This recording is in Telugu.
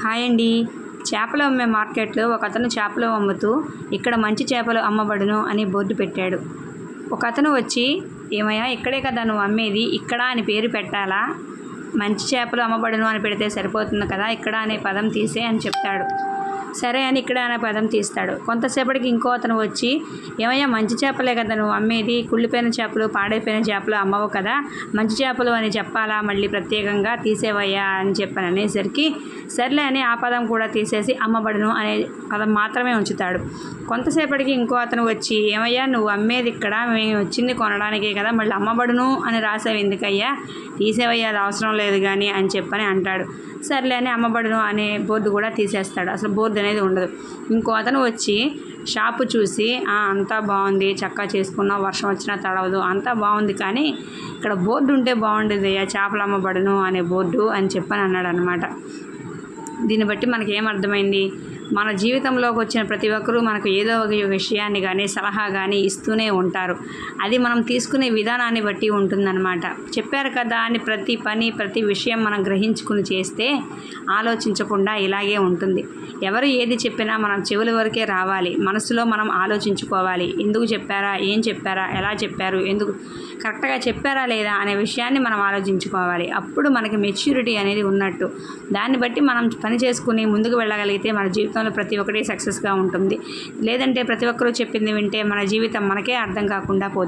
హాయ్ అండి. చేపలు అమ్మే మార్కెట్లో ఒక అతను చేపలు అమ్ముతూ ఇక్కడ మంచి చేపలు అమ్మబడును అని బోర్డు పెట్టాడు. ఒక అతను వచ్చి ఏమయ్యా ఇక్కడే కదా నువ్వు అమ్మేది ఇక్కడ అని పేరు పెట్టాలా? మంచి చేపలు అమ్మబడును అని పెడితే సరిపోతుంది కదా ఇక్కడ అనే పదం తీసే అని చెప్తాడు. సరే అని ఇక్కడ అనే పదం తీస్తాడు. కొంతసేపటికి ఇంకో అతను వచ్చి ఏమయ్యా మంచి చేపలే కదా నువ్వు అమ్మేది కుళ్ళిపోయిన చేపలు పాడైపోయిన చేపలు అమ్మవు కదా మంచి చేపలు అని చెప్పాలా మళ్ళీ ప్రత్యేకంగా తీసేవయ్యా అని చెప్పాను అనేసరికి సర్లే అని ఆ పదం కూడా తీసేసి అమ్మబడును అనే పదం మాత్రమే ఉంచుతాడు. కొంతసేపటికి ఇంకో అతను వచ్చి ఏమయ్యా నువ్వు అమ్మేది ఇక్కడ మేము వచ్చింది కొనడానికే కదా మళ్ళీ అమ్మబడును అని రాసావు ఎందుకయ్యా? తీసేవయ్యా అది అవసరం లేదు కానీ అని చెప్పని అంటాడు. సర్లే అని అమ్మబడును అనే బోర్డు కూడా తీసేస్తాడు. అసలు బోర్డు అనేది ఉండదు. ఇంకో అతను వచ్చి షాపు చూసి అంతా బాగుంది. చక్కగా చేసుకున్నా వర్షం వచ్చినా తడవదు. అంతా బాగుంది కానీ ఇక్కడ బోర్డు ఉంటే బాగుండేది అయ్యా. చేపలు అమ్మబడును అనే బోర్డు అని చెప్పని అన్నాడు అనమాట దీన్ని బట్టి మనకి ఏం అర్థమైంది? మన జీవితంలోకి వచ్చిన ప్రతి ఒక్కరూ మనకు ఏదో ఒక విషయాన్ని కానీ సలహా కానీ ఇస్తూనే ఉంటారు. అది మనం తీసుకునే విధానాన్ని బట్టి ఉంటుందన్నమాట. చెప్పారు కదా అని ప్రతి పని ప్రతి విషయం మనం గ్రహించుకుని చేస్తే ఆలోచించకుండా ఇలాగే ఉంటుంది. ఎవరు ఏది చెప్పినా మనం చెవుల వరకే రావాలి. మనసులో మనం ఆలోచించుకోవాలి. ఎందుకు చెప్పారా? ఏం చెప్పారా? ఎలా చెప్పారు? ఎందుకు కరెక్ట్గా చెప్పారా లేదా అనే విషయాన్ని మనం ఆలోచించుకోవాలి. అప్పుడు మనకి మెచ్యూరిటీ అనేది ఉన్నట్టు. దాన్ని బట్టి మనం పని చేసుకుని ముందుకు వెళ్ళగలిగితే మన జీవితంలో ప్రతి ఒక్కటి సక్సెస్గా ఉంటుంది. లేదంటే ప్రతి ఒక్కరూ చెప్పింది వింటే మన జీవితం మనకే అర్థం కాకుండా పోతుంది.